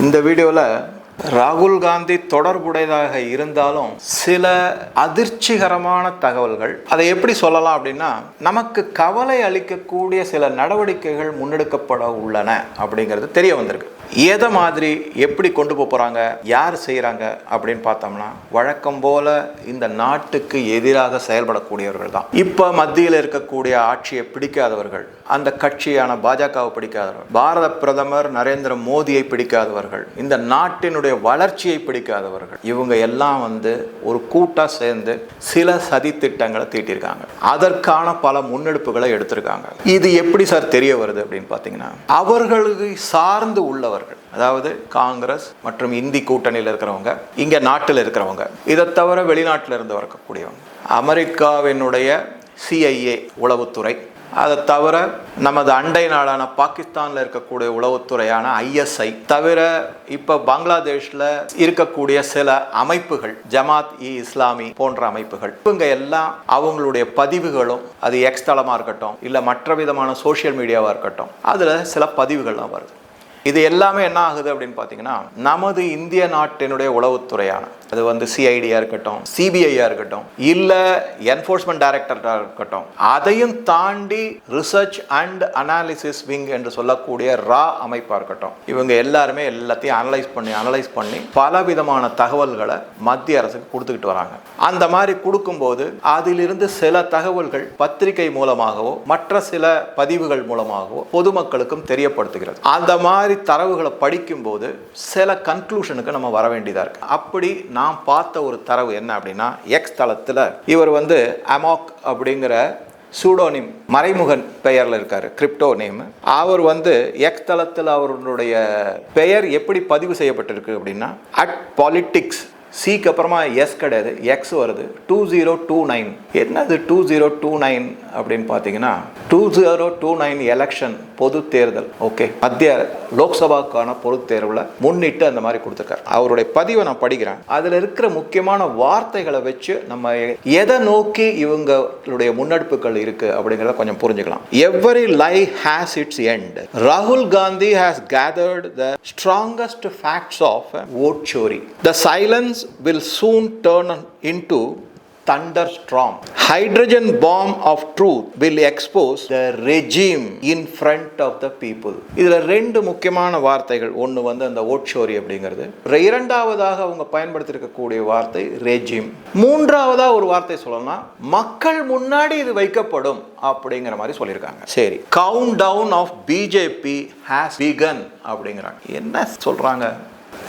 இந்த வீடியோவில் ராகுல் காந்தி தொடர்புடையதாக இருந்தாலும் சில அதிர்ச்சிகரமான தகவல்கள் அதை எப்படி சொல்லலாம் அப்படின்னா நமக்கு கவலை அளிக்கக்கூடிய சில நடவடிக்கைகள் முன்னெடுக்கப்பட உள்ளன அப்படிங்கிறது தெரிய வந்திருக்கு. எதை மாதிரி எப்படி கொண்டு போகிறாங்க யார் செய்கிறாங்க அப்படின்னு பார்த்தோம்னா வழக்கம் போல இந்த நாட்டுக்கு எதிராக செயல்படக்கூடியவர்கள் தான். இப்போ மத்தியில் இருக்கக்கூடிய ஆட்சியை பிடிக்காதவர்கள் அந்த கட்சியான பாஜகவை பிடிக்காதவர்கள் பாரத பிரதமர் நரேந்திர மோடியை பிடிக்காதவர்கள் இந்த நாட்டினுடைய வளர்ச்சியை பிடிக்காதவர்கள் இவங்க எல்லாம் வந்து ஒரு கூட்டாக சேர்ந்து சில சதி திட்டங்களை தீட்டியிருக்காங்க அதற்கான பல முன்னெடுப்புகளை எடுத்திருக்காங்க. இது எப்படி சார் தெரிய வருது அப்படின்னு பார்த்தீங்கன்னா அவர்களுக்கு சார்ந்து உள்ளவர்கள். அதாவது காங்கிரஸ் மற்றும் இந்தி கூட்டணியில் இருக்கிறவங்க இங்கே நாட்டில் இருக்கிறவங்க. இதை தவிர வெளிநாட்டில் இருந்து வரக்கூடியவங்க. அமெரிக்காவினுடைய சிஐஏ உளவுத்துறை அதை தவிர நமது அண்டை நாடான பாகிஸ்தானில் இருக்கக்கூடிய உளவுத்துறையான ஐஎஸ்ஐ தவிர இப்போ பங்களாதேஷில் இருக்கக்கூடிய சில அமைப்புகள் ஜமாத் இ இஸ்லாமி போன்ற அமைப்புகள் இவங்க எல்லாம் அவங்களுடைய பதிவுகளும் அது எக்ஸ் தளமாக இருக்கட்டும் இல்லை மற்ற விதமான சோஷியல் மீடியாவாக இருக்கட்டும் அதில் சில பதிவுகள்லாம் வருது. இது எல்லாமே என்ன ஆகுது அப்படின்னு பார்த்தீங்கன்னா நமது இந்திய நாட்டினுடைய உளவுத்துறையான அது வந்து சிஐடியாக இருக்கட்டும் சிபிஐயாக இருக்கட்டும் இல்லை என்ஃபோர்ஸ்மெண்ட் டைரக்டராக இருக்கட்டும் அதையும் தாண்டி ரிசர்ச் அண்ட் அனாலிசிஸ் விங் என்று சொல்லக்கூடிய ரா அமைப்பாக இருக்கட்டும். இவங்க எல்லாருமே எல்லாத்தையும் அனலைஸ் பண்ணி அனலைஸ் பண்ணி பல விதமான தகவல்களை மத்திய அரசுக்கு கொடுத்துக்கிட்டு வராங்க. அந்த மாதிரி கொடுக்கும்போது அதிலிருந்து சில தகவல்கள் பத்திரிகை மூலமாகவோ மற்ற சில பதிவுகள் மூலமாகவோ பொதுமக்களுக்கும் தெரியப்படுத்துகிறது. அந்த மாதிரி தரவுகளை படிக்கும்போது சில கன்க்ளூஷனுக்கு நம்ம வர வேண்டியதாக இருக்கு. அப்படி நான் பார்த்த ஒரு தரவு என்ன அப்படின்னா எக்ஸ் தளத்தில் இவர் வந்து அமாக் அப்படிங்கிற சூடோனிம் மறைமுகன் பெயரில் இருக்கார் கிரிப்டோ நேம் அவர் வந்து எக்ஸ் தளத்தில் அவருடைய பெயர் எப்படி பதிவு செய்யப்பட்டிருக்கு அப்படின்னா அட் பாலிட்டிக்ஸ் சிக்கு அப்புறமா எஸ் கிடையாது எக்ஸ் வருது. டூ ஜீரோ டூ நைன் என்னது டூ ஜீரோ டூ நைன் அப்படின்னு பார்த்தீங்கன்னா two zero two nine election பொது தேர்தல். ஓகே மத்திய லோக்சபாக்கான பொது தேர்வில் முன்னிட்டு அந்த மாதிரி கொடுத்துருக்காரு. அவருடைய பதிவை நான் படிக்கிறேன். அதில் இருக்கிற முக்கியமான வார்த்தைகளை வச்சு நம்ம எதை நோக்கி இவங்களுடைய முன்னெடுப்புகள் இருக்கு அப்படிங்கிறத கொஞ்சம் புரிஞ்சுக்கலாம். Every lie has its end ராகுல் Gandhi has gathered the strongest facts of vote chori the silence will soon turn into thunderstorm. Hydrogen bomb of truth will expose the regime in front of the people. இதில் ரெண்டு முக்கியமான வார்த்தைகள். ஒன்று வந்து அந்த ஓட்சோரி அப்படிங்கிறது. இரண்டாவதாக அவங்க பயன்படுத்தியிருக்கக்கூடிய வார்த்தை ரெஜிம் மூன்றாவதாக ஒரு வார்த்தை சொல்லலாம் மக்கள் முன்னாடி இது வைக்கப்படும் அப்படிங்கிற மாதிரி சொல்லியிருக்காங்க. சரி count down of BJP has begun அப்படிங்கிறாங்க. என்ன சொல்றாங்க?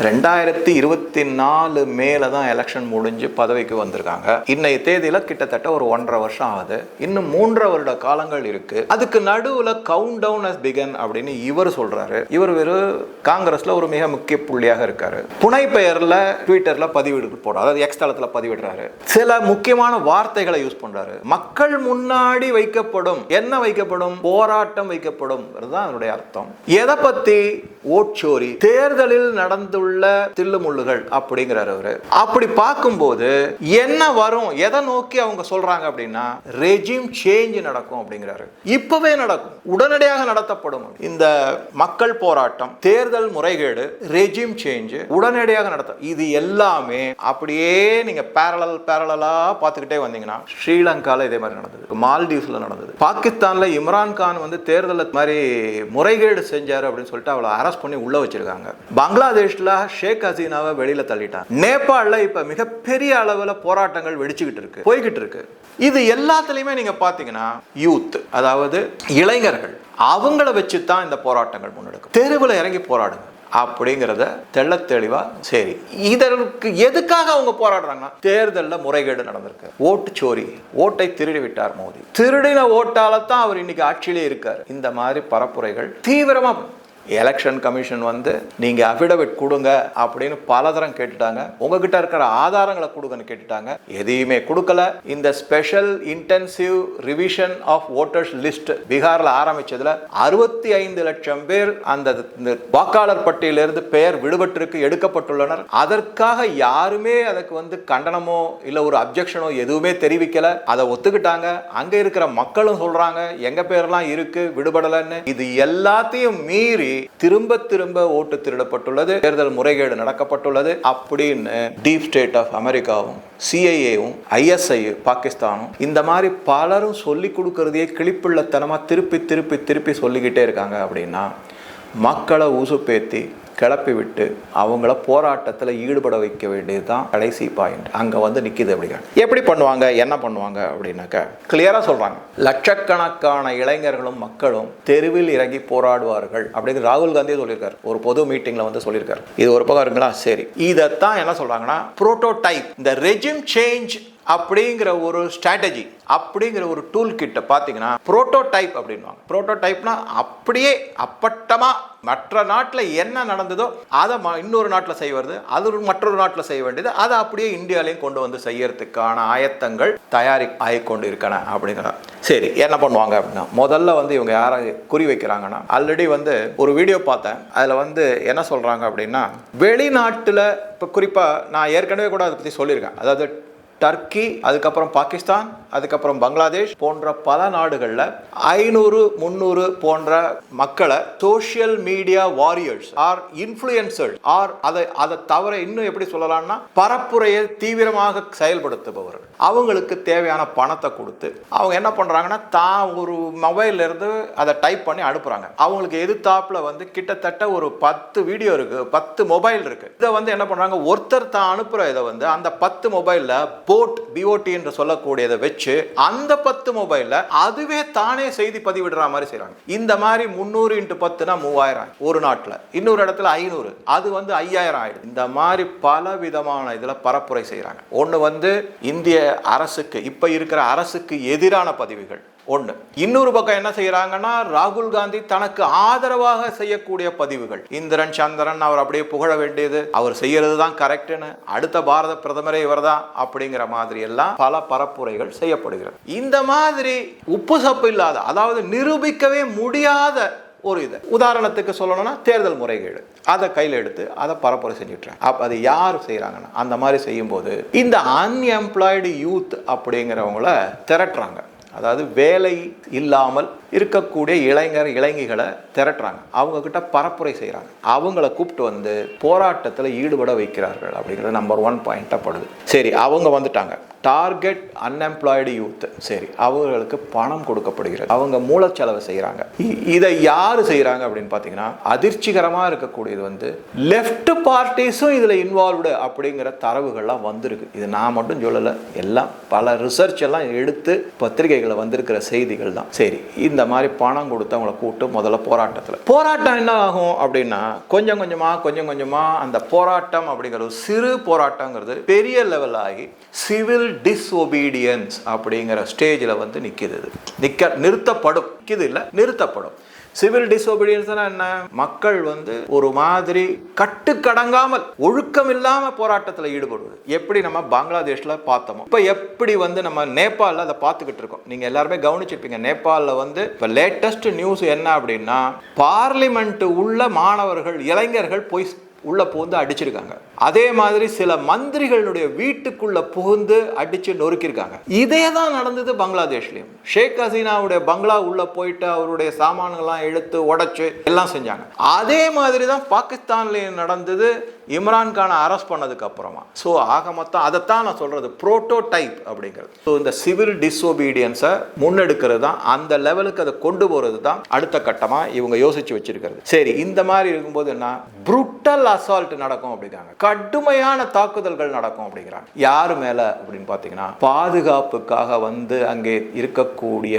ரெண்டாயிரத்தி இருபத்தி நாலு மேலே தான் எலெக்ஷன் முடிஞ்சு பதவிக்கு வந்திருக்காங்க. இன்னைய தேதியில் கிட்டத்தட்ட ஒரு ஒன்றரை வருஷம் ஆகுது. இன்னும் மூன்றரை வருட காலங்கள் இருக்கு. அதுக்கு நடுவில் கவுண்ட் டவுன் அஸ் பிகன் அப்படின்னு இவர் சொல்றாரு. இவர் வெறும் காங்கிரஸ்ல ஒரு மிக முக்கிய புள்ளியாக இருக்காரு. புனை பெயரில் ட்விட்டர்ல பதிவிடு போடுறாரு அதாவது எக்ஸ் தளத்தில் பதிவிடுறாரு. சில முக்கியமான வார்த்தைகளை யூஸ் பண்றாரு. மக்கள் முன்னாடி வைக்கப்படும். என்ன வைக்கப்படும்? போராட்டம் வைக்கப்படும். தான் அதனுடைய அர்த்தம். எதை பத்தி ஓட்சோரி தேர்தலில் நடந்துள்ள தில்லுமுள்ளுகள் அப்படிங்கிறார் அவரு. அப்படி பார்க்கும்போது என்ன வரும் எதை நோக்கி அவங்க சொல்றாங்க அப்படின்னா ரெஜிம் சேஞ்ச் நடக்கும் அப்படிங்கிறாரு. இப்பவே நடக்கும். உடனடியாக நடத்தப்படும். இந்த மக்கள் போராட்டம் தேர்தல் முறைகேடு ரெஜிம் சேஞ்ச் உடனடியாக நடத்தும் இது எல்லாமே அப்படியே நீங்க பேரலல் பேரலா பார்த்துக்கிட்டே வந்தீங்கன்னா ஸ்ரீலங்கால இதே மாதிரி நடந்தது. மால்டீவ்ஸ்ல நடந்தது. பாகிஸ்தான்ல இம்ரான் கான் வந்து தேர்தல் மாதிரி முறைகேடு செஞ்சாரு அப்படின்னு சொல்லிட்டு அவளை அரெஸ்ட் பண்ணி உள்ள வச்சிருக்காங்க. பங்களாதேஷ்ல ஷேக் ஹசீனாவை வெளியில தள்ளிட்டாங்க நேபாளில் இப்ப மிகப்பெரிய அளவுல போராட்டங்கள் வெடிச்சுக்கிட்டு இருக்கு. போய்கிட்டு இருக்கு. இது எல்லாத்துலயுமே நீங்க பாத்தீங்கன்னா யூத் அதாவது இளைஞர்கள் அவங்கள வச்சு தான் இந்த போராட்டங்கள் முன்னெடுக்கும். தெருவில் இறங்கி போராடுங்க. அப்படிங்கிறத தெள்ள தெளிவா சரி. இதற்கு எதுக்காக அவங்க போராடுறாங்கன்னா தேர்தலில் முறைகேடு நடந்திருக்கு. ஓட்டு சோரி ஓட்டை திருடி விட்டார் மோடி. திருடின ஓட்டால தான் அவர் இன்னைக்கு ஆட்சியிலே இருக்கார். இந்த மாதிரி பரப்புரைகள் தீவிரமா எலெக்ஷன் கமிஷன் வந்து நீங்க அஃபிடவிட் கொடுங்க அப்படின்னு பலதரம் கேட்டுட்டாங்க. உங்ககிட்ட இருக்கிற ஆதாரங்களை கொடுங்கன்னு கேட்டுட்டாங்க. எதையுமே கொடுக்கல. இந்த special intensive revision of voters list பீகார்ல ஆரம்பிச்சதுல அறுபத்தி ஐந்து லட்சம் பேர் அந்த வாக்காளர் பட்டியலிருந்து பெயர் விடுபட்டிருக்கு எடுக்கப்பட்டுள்ளனர். அதற்காக யாருமே அதுக்கு வந்து கண்டனமோ இல்ல ஒரு அப்ஜெக்ஷனோ எதுவுமே தெரிவிக்கல. அதை ஒத்துக்கிட்டாங்க. அங்க இருக்கிற மக்களும் சொல்றாங்க எங்க பேர்லாம் இருக்கு? விடுபடலன்னு. இது எல்லாத்தையும் மீறி திரும்ப திரும்ப ஓட்டு திருடப்பட்டுள்ளது. தேர்தல் முறைகேடு நடக்கப்பட்டுள்ளது. அப்படின்னு டீப் ஸ்டேட் ஆஃப் அமெரிக்காவும் சிஐஏவும் ஐஎஸ்ஐ பாகிஸ்தானும் இந்த மாதிரி பலரும் சொல்லி கொடுக்கறதையே கிளிப்பிள்ளத்தனமாக திருப்பி திருப்பி திருப்பி சொல்லிக்கிட்டே இருக்காங்க அப்படின்னா மக்களை உசுப்பேத்தி கிளப்பி விட்டு அவங்கள போராட்டத்தில் ஈடுபட வைக்க வேண்டியது தான் கடைசி பாயிண்ட் அங்கே வந்து நிற்கிது அப்படிங்கிறாங்க எப்படி பண்ணுவாங்க? என்ன பண்ணுவாங்க அப்படின்னாக்க கிளியராக சொல்கிறாங்க லட்சக்கணக்கான இளைஞர்களும் மக்களும் தெருவில் இறங்கி போராடுவார்கள் அப்படிங்கிற ராகுல் காந்தி சொல்லியிருக்காரு. ஒரு பொது மீட்டிங்கில் வந்து சொல்லியிருக்காரு. இது ஒரு பக்கம் இருக்குங்களா? சரி. இதைத்தான் என்ன சொல்கிறாங்கன்னா புரோட்டோடைப் இந்த ரெஜிம் சேஞ்ச் அப்படிங்கிற ஒரு ஸ்ட்ராட்டஜி அப்படிங்கிற ஒரு டூல் கிட்ட பார்த்தீங்கன்னா புரோட்டோடைப் அப்படின்வாங்க ப்ரோட்டோடைப்னா அப்படியே அப்பட்டமாக மற்ற நாட்டில் என்ன நடந்ததோ அதை ம- இன்னொரு நாட்டில் செய்வது அது மற்றொரு நாட்டில் செய்ய வேண்டியது அதை அப்படியே இந்தியாலையும் கொண்டு வந்து செய்யறதுக்கான ஆயத்தங்கள் தயாரி ஆகிக்கொண்டு இருக்கன அப்படிங்கிற சரி என்ன பண்ணுவாங்க அப்படின்னா முதல்ல வந்து இவங்க யாரை குறி வைக்கிறாங்கன்னா ஆல்ரெடி வந்து ஒரு வீடியோ பார்த்தேன். அதில் வந்து என்ன சொல்கிறாங்க அப்படின்னா வெளிநாட்டில் இப்போ குறிப்பாக நான் ஏற்கனவே கூட அதை பற்றி சொல்லியிருக்கேன். அதாவது டர்க்கி அதுக்கப்புறம் பாகிஸ்தான் அதுக்கப்புறம் பங்களாதேஷ் போன்ற பல நாடுகளில் ஐநூறு முந்நூறு போன்ற மக்களை social media warriors or influencer or அதை அதை தவிர இன்னும் எப்படி சொல்லலாம்னா பரப்புரையை தீவிரமாக செயல்படுத்துபவர்கள் அவங்களுக்கு தேவையான பணத்தை கொடுத்து அவங்க என்ன பண்ணுறாங்கன்னா தான் ஒரு மொபைல்ல இருந்து அதை டைப் பண்ணி அனுப்புகிறாங்க அவங்களுக்கு எதிர்த்தாப்பில் வந்து கிட்டத்தட்ட ஒரு பத்து வீடியோ இருக்குது பத்து மொபைல் இருக்குது இதை வந்து என்ன பண்ணுறாங்க ஒருத்தர் தான் அனுப்புகிற இதை வந்து அந்த பத்து மொபைலில் போட் பிஓடி என்று சொல்லக்கூடியதை வச்சு அந்த பத்து மொபைலில் அதுவே தானே செய்தி பதிவிடுற மாதிரி செய்கிறாங்க இந்த மாதிரி முந்நூறு இன்ட்டு பத்துனா மூவாயிரம். ஒரு நாட்டில். இன்னொரு இடத்துல ஐநூறு. அது வந்து ஐயாயிரம் ஆயிடுது. இந்த மாதிரி பல விதமான இதில் பரப்புரை செய்கிறாங்க ஒன்று வந்து இந்திய அரசுக்கு இப்போ இருக்கிற அரசுக்கு எதிரான பதிவுகள். ஒன்று இன்னொரு பக்கம் என்ன செய்கிறாங்கன்னா ராகுல் காந்தி தனக்கு ஆதரவாக செய்யக்கூடிய பதிவுகள். இந்திரன் சந்திரன் அவர் அப்படியே புகழ வேண்டியது. அவர் செய்யறது தான் கரெக்ட்னு அடுத்த பாரத பிரதமரே இவர்தான் அப்படிங்கிற மாதிரி எல்லாம் பல பரப்புரைகள் செய்யப்படுகிறது. இந்த மாதிரி உப்பு சப்பு இல்லாத அதாவது நிரூபிக்கவே முடியாத ஒரு இது. உதாரணத்துக்கு சொல்லணும்னா தேர்தல் முறைகேடு. அதை கையில் எடுத்து அதை பரப்புரை செஞ்சுட்றாங்க அப்போ அது யார் செய்கிறாங்கன்னா அந்த மாதிரி செய்யும்போது இந்த அன்எம்ப்ளாய்டு யூத் அப்படிங்கிறவங்கள திரட்டுறாங்க. அதாவது வேலை இல்லாமல் இருக்கக்கூடிய இளைஞர் இளைஞிகளை திரட்டுறாங்க. அவங்கக்கிட்ட பரப்புரை செய்கிறாங்க அவங்கள கூப்பிட்டு வந்து போராட்டத்தில் ஈடுபட வைக்கிறார்கள் அப்படிங்கிறது நம்பர் ஒன் பாயிண்ட்டாக படுது. சரி அவங்க வந்துட்டாங்க. டார்கெட் அன்எம்ப்ளாய்டு யூத் சரி அவங்களுக்கு பணம் கொடுக்கப்படுகிறது. அவங்க மூலச்செலவு செய்கிறாங்க இதை யார் செய்கிறாங்க அப்படின்னு பார்த்தீங்கன்னா அதிர்ச்சிகரமாக இருக்கக்கூடியது வந்து லெஃப்ட் பார்ட்டிஸும் இதில் இன்வால்வ்டு அப்படிங்கிற தரவுகள்லாம் வந்திருக்கு. இது நான் மட்டும் சொல்லலை எல்லாம் பல ரிசர்ச் எல்லாம் எடுத்து பத்திரிகைகளை வந்திருக்கிற செய்திகள் தான் சரி இந்த இந்த மாதிரி பணம் கொடுத்து அவங்கள கூப்பிட்டு முதல்ல போராட்டத்தில். போராட்டம் என்ன ஆகும் அப்படின்னா கொஞ்சம் கொஞ்சமாக கொஞ்சம் கொஞ்சமாக அந்த போராட்டம் அப்படிங்கிற ஒரு சிறு போராட்டங்கிறது பெரிய லெவல் ஆகி சிவில் டிஸ்ஒபீடியன்ஸ் அப்படிங்கிற ஸ்டேஜில் வந்து நிற்கிது நிற்க நிறுத்தப்படும். நிற்கிது இல்லை? நிறுத்தப்படும். சிவில் டிசோபீடியன்ஸ்னா என்ன? மக்கள் வந்து ஒரு மாதிரி கட்டுக்கடங்காமல் ஒழுக்கம் இல்லாம போராட்டத்தில் ஈடுபடுவது. எப்படி நம்ம பங்களாதேஷ்ல பார்த்தோமோ இப்போ எப்படி வந்து நம்ம நேபாளில் அதை பார்த்துக்கிட்டு இருக்கோம். நீங்க எல்லாருமே கவனிச்சிருப்பீங்க நேபாளில் வந்து இப்போ லேட்டஸ்ட் நியூஸ் என்ன அப்படின்னா பார்லிமெண்ட் உள்ள மாணவர்கள் இளைஞர்கள் போய் உள்ளே புகுந்து அடிச்சிருக்காங்க. அதே மாதிரி சில மந்திரிகளுடைய வீட்டுக்குள்ளே புகுந்து அடித்து நொறுக்கியிருக்காங்க இதே தான் நடந்தது பங்களாதேஷ்லேயும். ஷேக் ஹசீனாவுடைய பங்களா உள்ளே போயிட்டு அவருடைய சாமான்கள்லாம் எடுத்து உடச்சி எல்லாம் செஞ்சாங்க. அதே மாதிரி தான் பாகிஸ்தான்லேயும் நடந்தது. இம்ரான்கானை அரெஸ்ட் பண்ணதுக்கு அப்புறமா ஸோ ஆக மொத்தம் அதைத்தான் நான் சொல்கிறது புரோட்டோடைப் அப்படிங்கிறது. ஸோ இந்த சிவில் டிஸ்ஒபீடியன்ஸை முன்னெடுக்கிறது தான் அந்த லெவலுக்கு அதை கொண்டு போகிறது தான் அடுத்த கட்டமாக இவங்க யோசிச்சு வச்சிருக்கிறது. சரி இந்த மாதிரி இருக்கும்போது என்ன? புருட்டல் அசால்ட் நடக்கும் அப்படிங்கிறாங்க. கடுமையான தாக்குதல்கள் நடக்கும் அப்படிங்கிறாங்க. யார் மேலே அப்படின்னு பார்த்தீங்கன்னா பாதுகாப்புக்காக வந்து அங்கே இருக்கக்கூடிய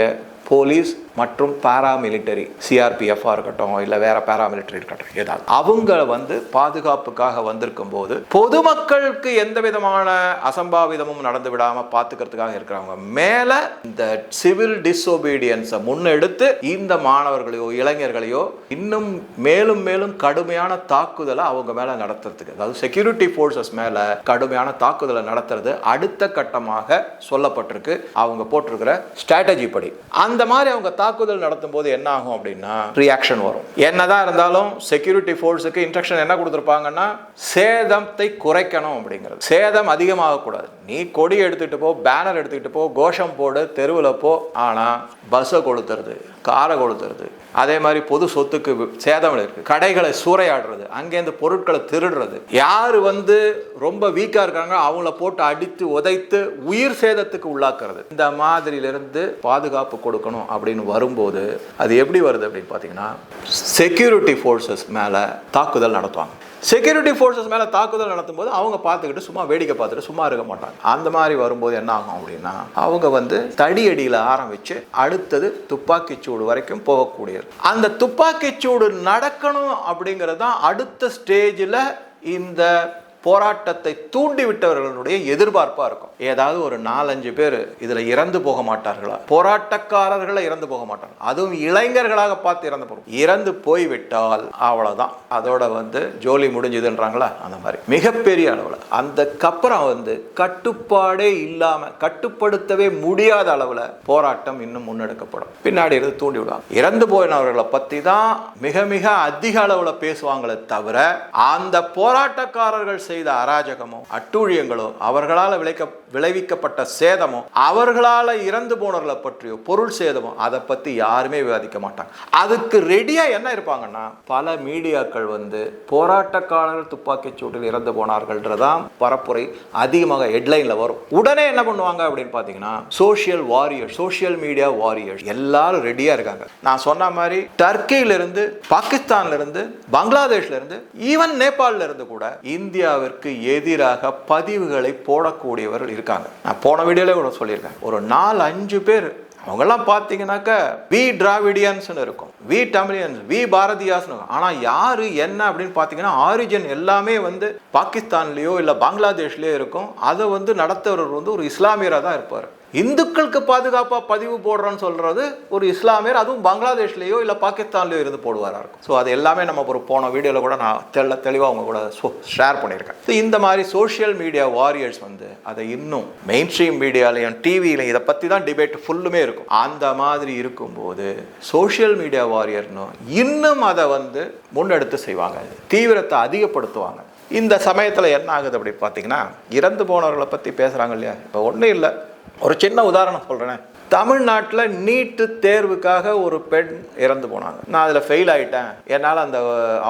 போலீஸ் மற்றும் பேராமிலிட்டரி சிஆர்பிஎஃபாக இருக்கட்டும் இல்லை வேற பேராமிலிட்டரி இருக்கட்டும் ஏதாவது. அவங்க வந்து பாதுகாப்புக்காக வந்திருக்கும் போது பொதுமக்களுக்கு எந்த விதமான அசம்பாவிதமும் நடந்து விடாமல் பார்த்துக்கிறதுக்காக இருக்கிறவங்க. மேலே இந்த சிவில் டிஸ்ஒபீடியன்ஸை முன்னெடுத்து இந்த மாணவர்களையோ இளைஞர்களையோ இன்னும் மேலும் மேலும் கடுமையான தாக்குதலை அவங்க மேலே நடத்துறதுக்கு. அதாவது செக்யூரிட்டி ஃபோர்ஸஸ் மேலே கடுமையான தாக்குதலை நடத்துறது அடுத்த கட்டமாக சொல்லப்பட்டிருக்கு. அவங்க போட்டிருக்கிற ஸ்ட்ராட்டஜி படி. அந்த மாதிரி அவங்க தாக்குதல் நடத்தும் போது என்ன ஆகும் அப்படின்னா ரியாக்ஷன் வரும். என்னதான் இருந்தாலும் செக்யூரிட்டி ஃபோர்ஸுக்கு இன்ஸ்ட்ரக்ஷன் என்ன கொடுத்துருப்பாங்கன்னா சேதத்தை குறைக்கணும் அப்படிங்கிறது. சேதம் அதிகமாகக்கூடாது. நீ கொடி எடுத்துகிட்டு போ பேனர் எடுத்துக்கிட்டு போ கோஷம் போடு தெருவில் போ ஆனால் பஸ்ஸை கொளுத்துறது காரை கொளுத்துறது அதே மாதிரி பொது சொத்துக்கு சேதம் இருக்குது கடைகளை சூறையாடுறது அங்கேருந்து பொருட்களை திருடுறது. யார் வந்து ரொம்ப வீக்காக இருக்காங்களோ அவங்கள போட்டு அடித்து உதைத்து உயிர் சேதத்துக்கு உள்ளாக்குறது. இந்த மாதிரியிலிருந்து பாதுகாப்பு கொடுக்கணும் அப்படின்னு வரும்போது அது எப்படி வருது அப்படின்னு பார்த்தீங்கன்னா செக்யூரிட்டி ஃபோர்ஸஸ் மேலே தாக்குதல் நடத்துவாங்க. செக்யூரிட்டி ஃபோர்ஸஸ் மேலே தாக்குதல் நடத்தும் போது அவங்க பார்த்துக்கிட்டு சும்மா வேடிக்கை பார்த்துட்டு சும்மா இருக்க மாட்டாங்க. அந்த மாதிரி வரும்போது என்ன ஆகும் அப்படின்னா அவங்க வந்து தடியடியில் ஆரம்பித்து அடுத்தது துப்பாக்கி சூடு வரைக்கும் போகக்கூடியது. அந்த துப்பாக்கிச்சூடு நடக்கணும் அப்படிங்கிறது தான் அடுத்த ஸ்டேஜில் இந்த போராட்டத்தை தூண்டி எதிர்பார்ப்பாக இருக்கும். ஏதாவது ஒரு நாலஞ்சு பேர் இதில் இறந்து போக மாட்டார்களா? போராட்டக்காரர்களை இறந்து போக மாட்டாங்க. அதுவும் இளைஞர்களாக பார்த்து இறந்து போகும். இறந்து போய்விட்டால் அவ்வளோதான் அதோட வந்து ஜோலி முடிஞ்சுதுன்றாங்களா? அந்த மாதிரி. மிகப்பெரிய அளவில். அதுக்கப்புறம் வந்து கட்டுப்பாடே இல்லாமல் கட்டுப்படுத்தவே முடியாத அளவில் போராட்டம் இன்னும் முன்னெடுக்கப்படும். பின்னாடி இருந்து தூண்டி விடுவாங்க இறந்து போயினவர்களை பற்றி தான் மிக மிக அதிக அளவில் பேசுவாங்களே தவிர அந்த போராட்டக்காரர்கள் செய்த அராஜகமோ அட்டூழியங்களோ அவர்களால் விளைக்க விளைவிக்கப்பட்ட சேதமோ அவர்களால் இறந்து போனவர்களை பற்றியோ பொருள் சேதமோ அதை பற்றி யாருமே விவாதிக்க மாட்டாங்க. அதுக்கு ரெடியாக என்ன இருப்பாங்கன்னா பல மீடியாக்கள் வந்து போராட்டக்காரர்கள் துப்பாக்கிச் சூட்டில் இறந்து போனார்கள்ன்றதான் பரப்புரை அதிகமாக ஹெட்லைனில் வரும். உடனே என்ன பண்ணுவாங்க அப்படின்னு பார்த்தீங்கன்னா social warrior social media warriors எல்லாரும் ரெடியாக இருக்காங்க. நான் சொன்ன மாதிரி டர்க்கியிலிருந்து பாகிஸ்தான்லேருந்து பங்களாதேஷ்லேருந்து ஈவன் நேபாளில இருந்து கூட இந்தியாவிற்கு எதிராக பதிவுகளை போடக்கூடியவர்கள் இருக்காங்க நான் போன வீடியோல கூட சொல்லியிருக்கேன். ஒரு நாலு அஞ்சு பேர் அவங்கெல்லாம் பார்த்தீங்கன்னாக்க வி டிராவிடியன்ஸ்னு இருக்கும். வி தமிழியன்ஸ் வி பாரதியாஸ்னு ஆனால் யார் என்ன அப்படின்னு பார்த்தீங்கன்னா ஆரிஜின் எல்லாமே வந்து பாகிஸ்தான்லேயோ இல்லை பங்களாதேஷ்லேயோ இருக்கும். அதை வந்து நடத்துறவர் வந்து ஒரு இஸ்லாமியராக தான் இருப்பார். இந்துக்களுக்கு பாதுகாப்பாக பதிவு போடுறோன்னு சொல்கிறது ஒரு இஸ்லாமியர் அதுவும் பங்களாதேஷ்லேயோ இல்லை பாகிஸ்தான்லேயோ இருந்து போடுவாராக இருக்கும். ஸோ அது எல்லாமே நம்ம ஒரு போன வீடியோவில் கூட நான் தெள்ள தெளிவாக அவங்க கூட ஷேர் பண்ணியிருக்கேன். ஸோ இந்த மாதிரி சோஷியல் மீடியா வாரியர்ஸ் வந்து அதை இன்னும் மெயின் ஸ்ட்ரீம் மீடியாலையும் டிவிலையும் இதை பற்றி தான் டிபேட் ஃபுல்லுமே இருக்கும். அந்த மாதிரி இருக்கும்போது சோஷியல் மீடியா வாரியர்னு இன்னும் அதை வந்து முன்னெடுத்து செய்வாங்க. தீவிரத்தை அதிகப்படுத்துவாங்க. இந்த சமயத்தில் என்ன ஆகுது அப்படி பார்த்தீங்கன்னா இறந்து போனவர்களை பற்றி பேசுகிறாங்க இல்லையா? இப்போ ஒன்றும் இல்லை. ஒரு சின்ன உதாரணம் சொல்கிறேன் தமிழ்நாட்டில் நீட்டு தேர்வுக்காக ஒரு பெண் இறந்து போனாங்க. நான் அதில் ஃபெயில் ஆகிட்டேன் என்னால் அந்த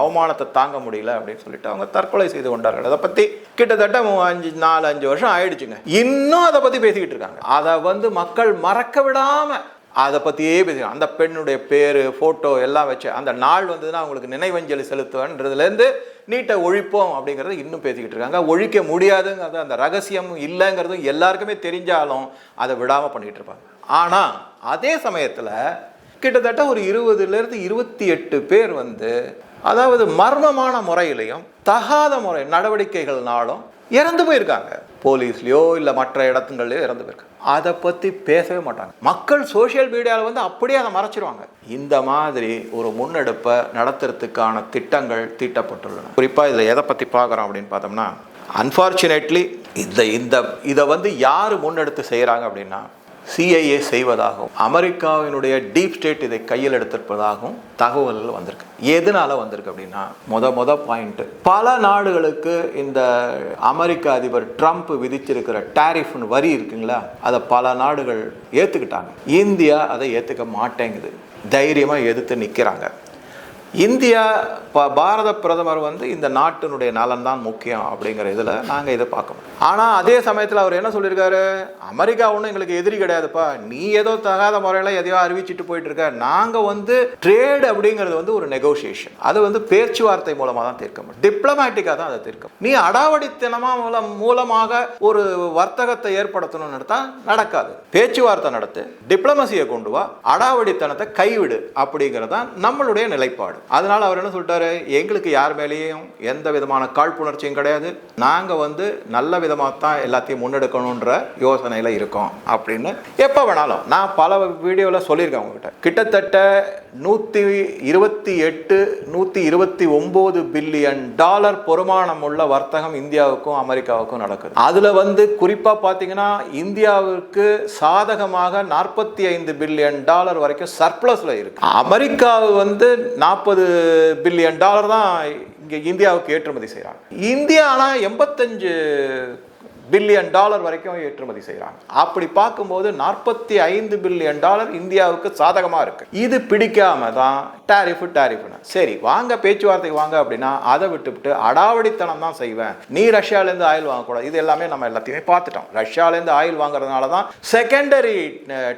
அவமானத்தை தாங்க முடியல அப்படின்னு சொல்லிட்டு அவங்க தற்கொலை செய்து கொண்டார்கள். அதை பற்றி கிட்டத்தட்ட அஞ்சு நாலு அஞ்சு வருஷம் ஆயிடுச்சுங்க. இன்னும் அதை பற்றி பேசிக்கிட்டு இருக்காங்க. அதை வந்து மக்கள் மறக்க விடாமல் அதை பற்றியே பேசுகிறோம் அந்த பெண்ணுடைய பேர் ஃபோட்டோ எல்லாம் வச்சு அந்த நாள் வந்ததுன்னா அவங்களுக்கு நினைவஞ்சலி செலுத்துவேன்றதுலேருந்து நீட்டை ஒழிப்போம் அப்படிங்கிறத இன்னும் பேசிக்கிட்டு இருக்காங்க. ஒழிக்க முடியாதுங்கிறது அந்த ரகசியம் இல்லைங்கிறதும் எல்லாருக்குமே தெரிஞ்சாலும் அதை விடாமல் பண்ணிக்கிட்டு இருப்பாங்க. ஆனால் அதே சமயத்தில் கிட்டத்தட்ட ஒரு இருபதுலேருந்து இருபத்தி எட்டு பேர் வந்து அதாவது மர்மமான முறையிலையும் தகாத முறை நடவடிக்கைகள்னாலும் இறந்து போயிருக்காங்க. போலீஸ்லேயோ இல்லை மற்ற இடத்துங்கள்லையோ இறந்து போயிருக்கு. அதை பற்றி பேசவே மாட்டாங்க. மக்கள் சோஷியல் மீடியாவில் வந்து அப்படியே அதை மறைச்சிருவாங்க. இந்த மாதிரி ஒரு முன்னெடுப்பை நடத்துறதுக்கான திட்டங்கள் தீட்டப்பட்டுள்ளன. குறிப்பாக இதில் எதை பற்றி பார்க்குறோம் அப்படின்னு பார்த்தோம்னா அன்ஃபார்ச்சுனேட்லி இந்த இந்த இதை வந்து யார் முன்னெடுத்து செய்கிறாங்க அப்படின்னா சிஐஏ செய்வதாகவும் அமெரிக்காவினுடைய டீப் ஸ்டேட் இதை கையில் எடுத்திருப்பதாகவும் தகவல்கள் வந்திருக்கு. எதனால வந்திருக்கு அப்படின்னா முத முத பாயிண்ட் பல நாடுகளுக்கு இந்த அமெரிக்க அதிபர் ட்ரம்ப் விதிச்சிருக்கிற டாரிஃப்னு வரி இருக்குங்களா? அதை பல நாடுகள் ஏற்றுக்கிட்டாங்க இந்தியா அதை ஏற்றுக்க மாட்டேங்குது. தைரியமாக எதிர்த்து நிற்கிறாங்க இந்தியா ப பாரத பிரதமர் வந்து இந்த நாட்டினுடைய நலன் தான் முக்கியம் அப்படிங்கிற இதில் நாங்கள் இதை பார்க்கணும் ஆனால் அதே சமயத்தில் அவர் என்ன சொல்லியிருக்காரு? அமெரிக்கா ஒன்றும் எங்களுக்கு எதிரி கிடையாதுப்பா. நீ ஏதோ தகாத முறையில் எதையோ அறிவிச்சிட்டு போயிட்டு இருக்க நாங்கள் வந்து ட்ரேட் அப்படிங்கிறது வந்து ஒரு நெகோசியேஷன் அது வந்து பேச்சுவார்த்தை மூலமாக தான் தீர்க்க முடியும். டிப்ளமேட்டிக்காக தான் அதை தீர்க்க நீ அடாவடித்தனமாக மூலம் மூலமாக ஒரு வர்த்தகத்தை ஏற்படுத்தணும்னு நடத்தா நடக்காது. பேச்சுவார்த்தை நடத்து டிப்ளமசியை கொண்டு வா அடாவடித்தனத்தை கைவிடு அப்படிங்கிறது தான் நம்மளுடைய நிலைப்பாடு. அதனால் அவர் என்ன சொல்லிட்டாரு? எங்களுக்கு யார் மேலேயும் எந்த விதமான காழ்ப்புணர்ச்சியும் கிடையாது. நாங்கள் வந்து நல்ல விதமாக தான் எல்லாத்தையும் முன்னெடுக்கணுன்ற யோசனையில் இருக்கோம் அப்படின்னு எப்போ வேணாலும். நான் பல வீடியோவில் சொல்லியிருக்கேன் உங்ககிட்ட. கிட்டத்தட்ட நூற்றி இருபத்தி எட்டு நூற்றி இருபத்தி ஒம்பது பில்லியன் டாலர் பொறுமானம் உள்ள வர்த்தகம் இந்தியாவுக்கும் அமெரிக்காவுக்கும் நடக்குது. அதில் வந்து குறிப்பாக பார்த்தீங்கன்னா இந்தியாவிற்கு சாதகமாக நாற்பத்தி ஐந்து பில்லியன் டாலர் வரைக்கும் சர்ப்ளஸில் இருக்கு. அமெரிக்காவை வந்து நாற்பது பில்லியன் டாலர் தான் இங்கே இந்தியாவுக்கு ஏற்றுமதி செய்கிறாங்க இந்தியா ஆனால் எண்பத்தஞ்சு பில்லியன் டாலர் வரைக்கும் ஏற்றுமதி செய்கிறாங்க அப்படி பார்க்கும்போது நாற்பத்தி ஐந்து பில்லியன் டாலர் இந்தியாவுக்கு சாதகமாக இருக்கு. இது பிடிக்காம தான் டேரிஃபு டாரிஃப்னு சரி வாங்க பேச்சுவார்த்தைக்கு வாங்க அப்படின்னா அதை விட்டுவிட்டு அடாவடித்தனம் தான் செய்வேன். நீ ரஷ்யாலேருந்து ஆயில் வாங்கக்கூடாது. இது எல்லாமே நம்ம எல்லாத்தையுமே பார்த்துட்டோம். ரஷ்யாவிலேருந்து ஆயில் வாங்குறதுனால தான் செகண்டரி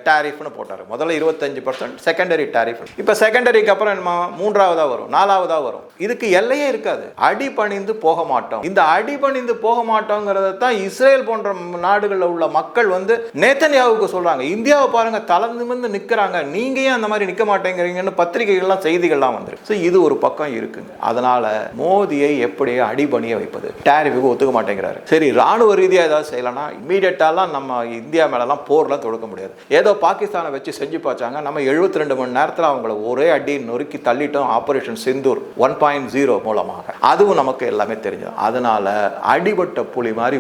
டேரிஃப்னு போட்டார். முதல்ல இருபத்தஞ்சு பர்சன்ட் செகண்டரி டாரிஃப் இப்போ செகண்டரிக்கு அப்புறம் என்ன மூன்றாவதாக வரும். நாலாவதாக வரும். இதுக்கு எல்லையே இருக்காது. அடிபணிந்து போக மாட்டோம். இந்த அடிபணிந்து போக மாட்டோங்கிறத தான் இஸ்ரேல் போன்ற நாடுகளில் உள்ள மக்கள் வந்து நேத்தன்யாவுக்கு சொல்கிறாங்க இந்தியாவை பாருங்கள் தலை நிற்கிறாங்க நீங்கள் ஏன் அந்த மாதிரி நிற்க மாட்டேங்கிறீங்கன்னு பத்திரிகைகள்லாம் செய்திகள்லாம் வந்துருக்கு. ஸோ இது ஒரு பக்கம் இருக்குங்க. அதனால் மோதியை எப்படி அடிபணிய வைப்பது. டேரிஃபுக்கு ஒத்துக்க மாட்டேங்கிறாரு. சரி ராணுவ ரீதியாக ஏதாவது செய்யலைன்னா இமீடியட்டாலாம் நம்ம இந்தியா மேலெலாம் போர்லாம் தொடுக்க முடியாது. ஏதோ பாகிஸ்தானை வச்சு செஞ்சு பார்த்தாங்க. நம்ம 72 ரெண்டு மணி நேரத்தில் அவங்கள ஒரே அடி நொறுக்கி தள்ளிட்டோம். Operation Sindoor one point zero மூலமாக. அதுவும் நமக்கு எல்லாமே தெரிஞ்சது. அதனால அடிபட்ட புலி மாதிரி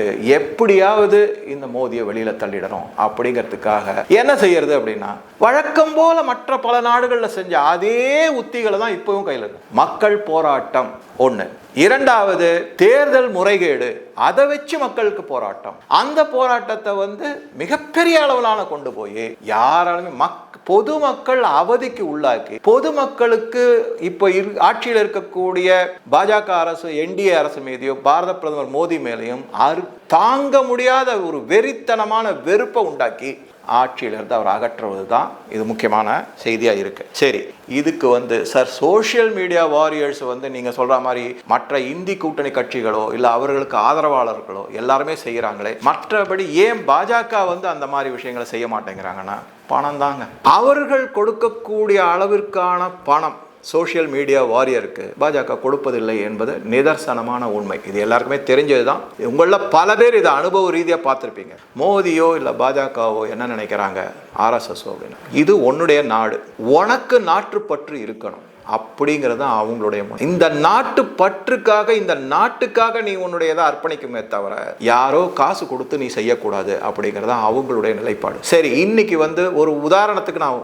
உரிமிக்கிட்டு எப்படியாவது இந்த மோதியை வெளியில தள்ளிடணும் அப்படிங்கிறதுக்காக என்ன செய்யறது அப்படின்னா வழக்கம் போல மற்ற பல நாடுகளில் செஞ்ச அதே உத்திகளை தான் இப்பவும் கையில் இருக்கு. மக்கள் போராட்டம் ஒன்று இரண்டாவது தேர்தல் முறைகேடு. அதை வச்சு மக்களுக்கு போராட்டம். அந்த போராட்டத்தை வந்து மிகப்பெரிய அளவிலான கொண்டு போய் யாராலுமே மக்கள் பொதுமக்கள் அவதிக்கு உள்ளாக்கி பொதுமக்களுக்கு இப்போ இரு ஆட்சியில் இருக்கக்கூடிய பாஜக அரசு என்டிஏ அரசு மீதையோ பாரத பிரதமர் மோடி மேலேயும் அரு தாங்க முடியாத ஒரு வெறித்தனமான வெறுப்பை உண்டாக்கி ஆட்சியிலிருந்து அவர் அகற்றுவது தான் இது முக்கியமான செய்தியாக இருக்கு. சரி இதுக்கு வந்து சார் சோஷியல் மீடியா வாரியர்ஸ் வந்து நீங்கள் சொல்கிற மாதிரி மற்ற இந்தி கூட்டணி கட்சிகளோ இல்லை அவர்களுக்கு ஆதரவாளர்களோ எல்லாருமே செய்கிறாங்களே மற்றபடி ஏன் பாஜக வந்து அந்த மாதிரி விஷயங்களை செய்ய மாட்டேங்கிறாங்கன்னா பணம் தாங்க. அவர்கள் கொடுக்கக்கூடிய அளவிற்கான பணம் சோஷியல் மீடியா வாரியருக்கு பாஜக கொடுப்பதில்லை என்பது நிதர்சனமான உண்மை. இது எல்லாருக்குமே தெரிஞ்சது தான் உங்களில் பல பேர் இதை அனுபவ ரீதியாக பார்த்துருப்பீங்க. மோதியோ இல்லை பாஜகவோ என்ன நினைக்கிறாங்க? ஆர்எஸ்எஸ்ஓ அப்படின்னு. இது உன்னுடைய நாடு. உனக்கு நாட்டுப்பற்று இருக்கணும். அப்படிங்கிறது அவங்களுடைய இந்த நாட்டு பற்றுக்காக இந்த நாட்டுக்காக நீ உன்னுடையதை அர்ப்பணிக்குமே தவிர யாரோ காசு கொடுத்து நீ செய்யக்கூடாது அப்படிங்கிறது தான் அவங்களுடைய நிலைப்பாடு. சரி இன்னைக்கு வந்து ஒரு உதாரணத்துக்கு நான்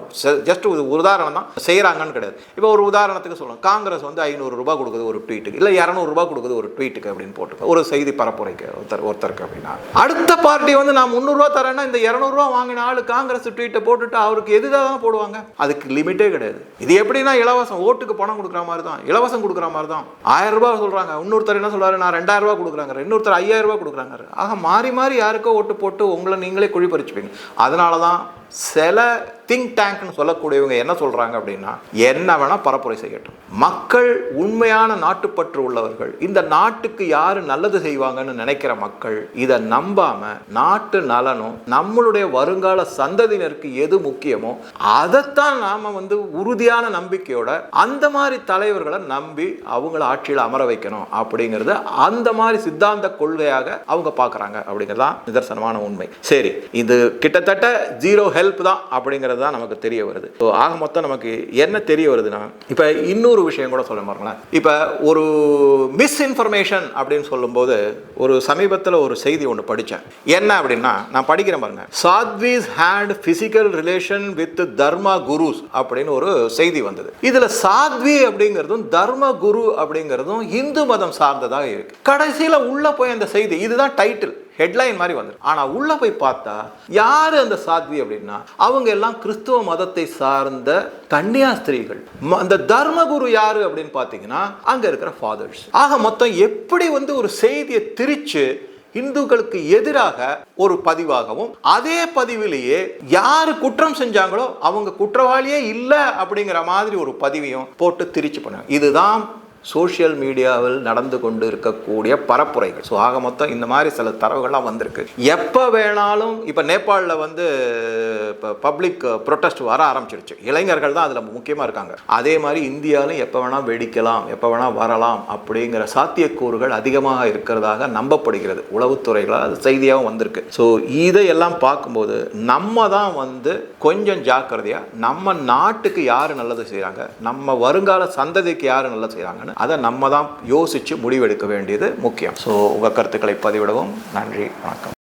ஜஸ்ட் ஒரு உதாரணம் தான் செய்கிறாங்கன்னு கிடையாது. இப்போ ஒரு உதாரணத்துக்கு சொல்லலாம் காங்கிரஸ் வந்து ஐநூறு ரூபாய் கொடுக்குது ஒரு ட்வீட்டுக்கு இல்லை இரநூறுபா கொடுக்குது ஒரு ட்வீட்டுக்கு அப்படின்னு போட்டு ஒரு செய்தி பரப்புரைக்கு ஒருத்தர் ஒருத்தருக்கு அப்படின்னா. அடுத்த பார்ட்டி வந்து நான் முந்நூறுரூவா தரேன்னா இந்த இரநூறுவா வாங்கின ஆள் காங்கிரஸ் ட்வீட்டை போட்டுட்டு அவருக்கு எதுக்காக தான் போடுவாங்க? அதுக்கு லிமிட்டே கிடையாது. இது எப்படின்னா இலவசம். ஓட்டு ஓட்டுக்கு பணம் கொடுக்குற மாதிரி தான் இலவசம் கொடுக்குற மாதிரி தான். ஆயிரம் ரூபாய் சொல்கிறாங்க இன்னொருத்தர் என்ன சொல்கிறாரு நான் ரெண்டாயிரம் ரூபாய் கொடுக்குறாங்க இன்னொருத்தர் ஐயாயிரம் ரூபாய் கொடுக்குறாங்க. ஆக மாறி மாறி யாருக்கோ ஓட்டு போட்டு உங்களை நீங்களே குழி பறிச்சுப்பீங்க. அதனால தான் சில திங்க் டேங்க்னு சொல்லக்கூடியவங்க என்ன சொல்கிறாங்க அப்படின்னா என்ன வேணால் பரப்புரை செய்யட்டும். மக்கள் உண்மையான நாட்டுப்பற்று உள்ளவர்கள். இந்த நாட்டுக்கு யார் நல்லது செய்வாங்கன்னு நினைக்கிற மக்கள் இதை நம்பாமல் நாட்டு நலனும் நம்மளுடைய வருங்கால சந்ததியினருக்கு எது முக்கியமோ அதைத்தான் நாம் வந்து உறுதியான நம்பிக்கையோட அந்த மாதிரி தலைவர்களை நம்பி அவங்கள ஆட்சியில் அமர வைக்கணும் அப்படிங்கிறது அந்த மாதிரி சித்தாந்த கொள்கையாக அவங்க பார்க்குறாங்க அப்படிங்கிறதான் நிதர்சனமான உண்மை. சரி இது கிட்டத்தட்ட ஜீரோ ஹெல்ப் தான் அப்படிங்கிறது தான் நமக்கு தெரிய வருது. ஸோ ஆக மொத்தம் நமக்கு என்ன தெரிய வருதுன்னா இப்போ இன்னொரு விஷயம் கூட சொல்ல பாருங்களேன். இப்போ ஒரு மிஸ்இன்ஃபர்மேஷன் அப்படின்னு சொல்லும்போது ஒரு சமீபத்தில் ஒரு செய்தி ஒன்று படித்தேன் என்ன அப்படின்னா நான் படிக்கிறேன் பாருங்க. Sadhvis had physical relation with dharma gurus அப்படின்னு ஒரு செய்தி வந்தது. இதில் சாத்வி அப்படிங்கிறதும் தர்ம குரு அப்படிங்கிறதும் இந்து மதம் சார்ந்ததாக இருக்கு. கடைசியில் உள்ள போய் அந்த செய்தி இதுதான் டைட்டில் ஹெட்லைன் மாதிரி வந்துடும் ஆனால் உள்ளே போய் பார்த்தா யார் அந்த சாத்வி அப்படின்னா அவங்க எல்லாம் கிறிஸ்துவ மதத்தை சார்ந்த கன்னியாஸ்திரிகள். ம- அந்த தர்மகுரு யாரு அப்படின்னு பார்த்தீங்கன்னா அங்கே இருக்கிற ஃபாதர்ஸ் ஆக மொத்தம் எப்படி வந்து ஒரு செய்தியை திரிச்சு இந்துக்களுக்கு எதிராக ஒரு பதிவாகவும் அதே பதிவிலேயே யார் குற்றம் செஞ்சாங்களோ அவங்க குற்றவாளியே இல்லை அப்படிங்கிற மாதிரி ஒரு பதிவையும் போட்டு திரிச்சு பண்ணாங்க இதுதான் சோஷியல் மீடியாவில் நடந்து கொண்டு இருக்கக்கூடிய பரப்புரைகள். ஸோ ஆக மொத்தம் இந்த மாதிரி சில தரவுகள்லாம் வந்திருக்கு. எப்போ வேணாலும் இப்போ நேபாளில் வந்து இப்போ பப்ளிக் ப்ரொட்டஸ்ட் வர ஆரம்பிச்சிருச்சு. இளைஞர்கள் தான் அதில் முக்கியமாக இருக்காங்க. அதே மாதிரி இந்தியாவிலும் எப்போ வேணால் வெடிக்கலாம் எப்போ வேணால் வரலாம் அப்படிங்கிற சாத்தியக்கூறுகள் அதிகமாக இருக்கிறதாக நம்பப்படுகிறது. உளவுத்துறைகளால் அது செய்தியாகவும் வந்திருக்கு. ஸோ இதையெல்லாம் பார்க்கும்போது நம்ம தான் வந்து கொஞ்சம் ஜாக்கிரதையாக நம்ம நாட்டுக்கு யார் நல்லது செய்கிறாங்க நம்ம வருங்கால சந்ததிக்கு யார் நல்லது செய்கிறாங்கன்னு அதை நம்ம தான் யோசித்து முடிவெடுக்க வேண்டியது முக்கியம். ஸோ உங்கள் கருத்துக்களை பதிவிடவும் நன்றி வணக்கம்.